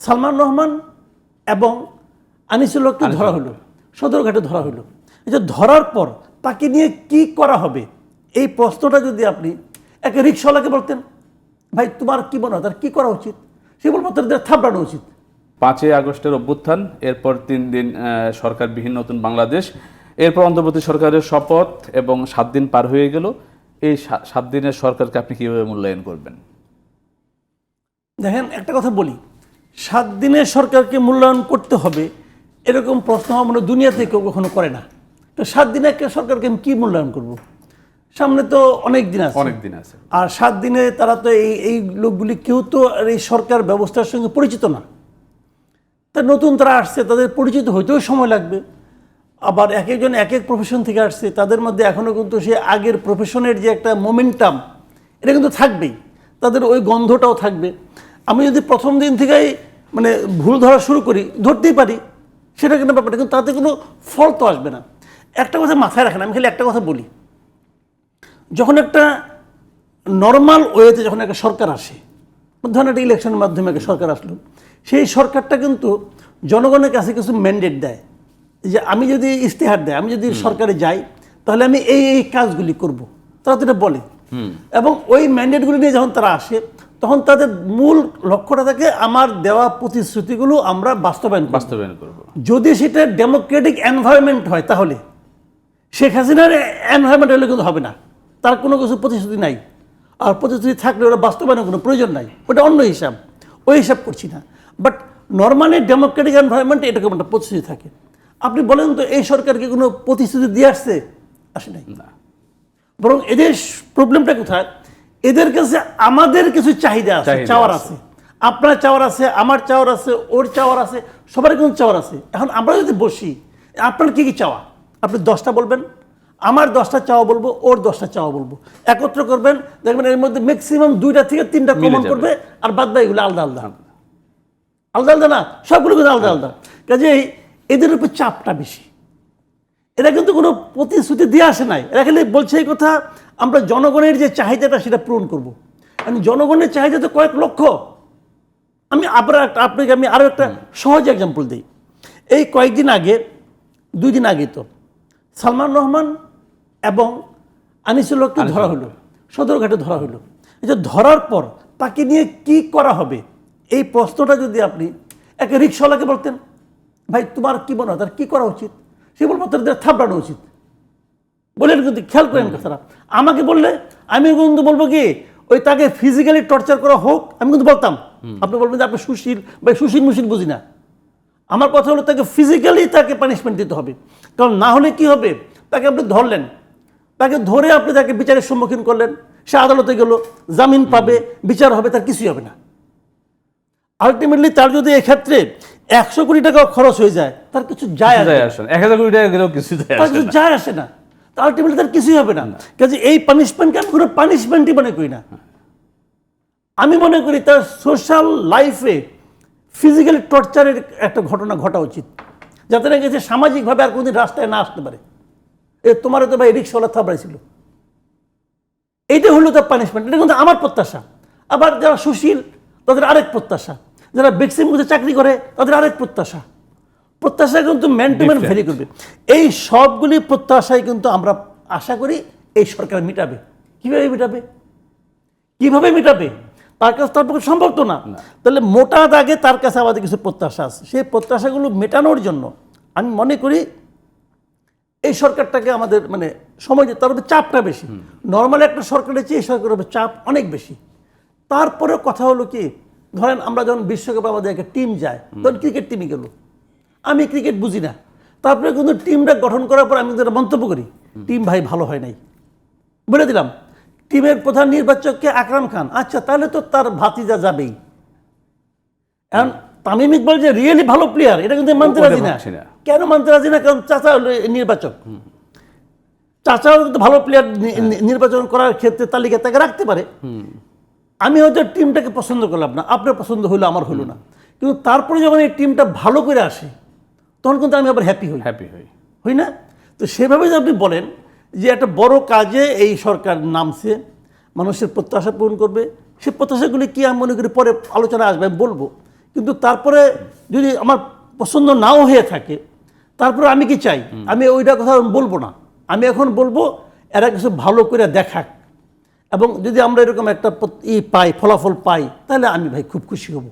সালমান রহমান এবং আনিসুল্লাহকে ধরা হলো সদরঘাটে ধরা হলো। এই যে ধরার পর তাকে নিয়ে কি করা হবে? এই প্রশ্নটা যদি আপনি এক রিক্সাওয়ালাকে বলতেন ভাই তোমার কি মনে হয় তার কি করা উচিত? সে বলব তাদের থাপড়ানো উচিত। পাঁচই আগস্টের অভ্যুত্থান এরপর তিন দিন আহ, সরকারবিহীন নতুন বাংলাদেশ এরপর অন্তর্বর্তী সরকারের শপথ এবং সাত দিন পার হয়ে গেল। এই সাত দিনের সরকারকে আপনি কীভাবে মূল্যায়ন করবেন? দেখেন একটা কথা বলি সাত দিনে সরকারকে মূল্যায়ন করতে হবে এরকম প্রশ্ন আমরা দুনিয়াতে কেউ কখনো করে না। তো সাত দিনে একটা সরকারকে আমি কী মূল্যায়ন করব? সামনে তো অনেক দিন আছে। অনেক দিন আছে। আর সাত দিনে তারা তো এই এই লোকগুলি কেউ তো আর এই সরকার ব্যবস্থার সঙ্গে পরিচিত না। তা নতুন তারা আসছে তাদের পরিচিত হইতেও সময় লাগবে। আবার এক একজন এক এক প্রফেশন থেকে আসছে তাদের মধ্যে এখনও কিন্তু সে আগের প্রফেশনের যে একটা মোমেন্টাম এটা কিন্তু থাকবেই। তাদের ওই গন্ধটাও থাকবে। আমি যদি প্রথম দিন থেকেই মানে ভুল ধরা শুরু করি ধরতেই পারি সেটা কিন্তু ব্যাপারটা কিন্তু তাতে কোনো ফল তো আসবে না। একটা কথা মাথায় রাখেন আমি খালি একটা কথা বলি। যখন একটা নর্মাল ওয়েতে যখন একটা সরকার আসে ধরেন একটা ইলেকশনের মাধ্যমে একটা সরকার আসলো সেই সরকারটা কিন্তু জনগণের কাছে কিছু ম্যান্ডেট দেয় যে আমি যদি ইশতেহার দেয় আমি যদি সরকারে যাই তাহলে আমি এই এই কাজগুলি করব। তারা তো এটা বলে। এবং ওই ম্যান্ডেটগুলি নিয়ে যখন তারা আসে তখন তাদের মূল লক্ষ্যটা থাকে আমার দেওয়া প্রতিশ্রুতিগুলো আমরা বাস্তবায়ন বাস্তবায়ন করব। যদি সেটা ডেমোক্রেটিক এনভায়রনমেন্ট হয় তাহলে শেখ হাসিনার এনভায়রনমেন্ট হলে কিন্তু হবে না। তার কোনো কিছু প্রতিশ্রুতি নাই। আর প্রতিশ্রুতি থাকলে ওরা বাস্তবায়নের কোনো প্রয়োজন নাই। ওটা অন্য হিসাব। ওই হিসাব করছি না। বাট নর্মালি ডেমোক্রেটিক এনভায়রনমেন্টে এরকম একটা প্রতিশ্রুতি থাকে। আপনি বলেন তো এই সরকারকে কোনো প্রতিশ্রুতি দিয়ে আসছে? আসে নাই। না। বরং এদের প্রবলেমটা কোথায়? এদের কাছে আমাদের কিছু চাহিদা আছে চাওয়ার আছে। আপনার চাওয়ার আছে আমার চাওয়ার আছে ওর চাওয়ার আছে সবার কিন্তু চাওয়ার আছে। এখন আমরা যদি বসি আপনার কি কি চাওয়া? আপনি দশটা বলবেন আমার দশটা চাওয়া বলব ওর দশটা চাওয়া বলব। একত্র করবেন দেখবেন এর মধ্যে ম্যাক্সিমাম দুইটা থেকে তিনটা কমন করবে আর বাদ বাকিগুলো আলাদা আলাদা। আলাদা আলাদা না সবগুলো কিন্তু আলাদা আলাদা। কাজেই এদের উপর চাপটা বেশি। এরা কিন্তু কোনো প্রতিশ্রুতি দিয়ে আসে নাই। এরা খালি বলছে এই কথা আমরা জনগণের যে চাহিদাটা সেটা পূরণ করব। কারণ জনগণের চাহিদা তো কয়েক লক্ষ। আমি আবার একটা আপনাকে আমি আরও একটা সহজ এক্সাম্পল দিই। এই কয়েকদিন আগে দুই দিন আগে তো সালমান রহমান এবং আনিসুল্লাহকে ধরা হলো সদরঘাটে ধরা হলো। এই যে ধরার পর তাকে নিয়ে কি করা হবে? এই প্রশ্নটা যদি আপনি এক রিক্সাওয়ালাকে বলতেন ভাই তোমার কী মনে হয়? তার কী করা উচিত? সে বলব তাদের থাপড়ানো উচিত। বলেন কিন্তু খেয়াল করেন কথাটা। আমাকে বললে আমি কিন্তু বলব কি ওই তাকে ফিজিক্যালি টর্চার করা হোক আমি কিন্তু বলতাম। আপনি বলবেন যে আপনি সুশীল বা সুশীল মুশীল বুঝি না। আমার কথা হলো তাকে ফিজিক্যালি তাকে পানিশমেন্ট দিতে হবে। কারণ না হলে কি হবে? তাকে আপনি ধরলেন। তাকে ধরে আপনি তাকে বিচারের সম্মুখীন করলেন। সে আদালতে গেল জামিন পাবে বিচার হবে তার কিছুই হবে না। আলটিমেটলি তার যদি এক্ষেত্রে একশো কোটি টাকা খরচ হয়ে যায় তার কিছু যায় আসে যায় না। এক হাজার কোটি টাকা গেলেও কিছু যায় তার কিছু যায় আসে না। আলটিমেটলি তার কিছুই হবে না। কাজে এই পানিশমেন্টকে আমি কোনো পানিশমেন্টই মনে করি না। আমি মনে করি তার সোশ্যাল লাইফে ফিজিক্যালি টর্চারের একটা ঘটনা ঘটা উচিত। যাতে না গেছে সামাজিকভাবে আর কোনোদিন রাস্তায় না আসতে পারে। এ তোমার তো ভাই রিক্সাওয়ালা থাপড়াইছিল। এইটা হলো তার পানিশমেন্ট এটা কিন্তু আমার প্রত্যাশা। আবার যারা সুশীল তাদের আরেক প্রত্যাশা। যারা বেক্সিম মধ্যে চাকরি করে তাদের আরেক প্রত্যাশা। প্রত্যাশা কিন্তু ম্যান টু ম্যান ভেরি করবে। এই সবগুলি প্রত্যাশাই কিন্তু আমরা আশা করি এই সরকার মিটাবে। কীভাবে মিটাবে? কীভাবে মিটাবে? তার কাছে তার পক্ষে সম্ভব তো না। তাহলে মোটা দাগে তার কাছে আমাদের কিছু প্রত্যাশা আছে। সেই প্রত্যাশাগুলো মেটানোর জন্য আমি মনে করি এই সরকারটাকে আমাদের মানে সময় দিতে- তার উপর চাপটা বেশি। নর্মাল একটা সরকারের চেয়ে এই সরকারের উপর চাপ অনেক বেশি। তারপরে কথা হলো কি ধরেন আমরা যখন বিশ্বকাপে আমাদের একটা টিম যায় ধরেন ক্রিকেট টিমই গেল। আমি ক্রিকেট বুঝি না। তারপরে কিন্তু টিমটা গঠন করার পর আমি যেটা মন্তব্য করি টিম ভাই ভালো হয় নাই। বলে দিলাম টিমের প্রধান নির্বাচককে আকরাম খান। আচ্ছা তাহলে তো তার ভাতিজা যাবেই। এখন তামিম ইকবাল যে রিয়েলি ভালো প্লেয়ার এটা কিন্তু মানতে রাজি না। কেন মানতে রাজি না? কারণ চাচা হলো নির্বাচক। চাচাও কিন্তু ভালো প্লেয়ার নির্বাচন করার ক্ষেত্রে তালিকা তাকে রাখতে পারে। আমি হয়তো টিমটাকে পছন্দ করলাম না আপনার পছন্দ হলো আমার হলো না। কিন্তু তারপরে যখন এই টিমটা ভালো করে আসে তখন কিন্তু আমি আবার হ্যাপি হই। হ্যাপি হই। হই না? তো সেভাবে যদি আপনি বলেন যে একটা বড় কাজে এই সরকার নামছে মানুষের প্রত্যাশা পূরণ করবে সে প্রত্যাশাগুলি কি আমি মনে করি পরে আলোচনা আসবে আমি বলব। কিন্তু তারপরে যদি আমার পছন্দ নাও হয়ে থাকে তারপরে আমি কি চাই? আমি ওইটা কথা বলব না। আমি এখন বলব এরা কিছু ভালো করে দেখাক। এবং যদি আমরা এরকম একটা ই পাই, ফলাফল পাই, তাহলে আমি ভাই খুব খুশি হব।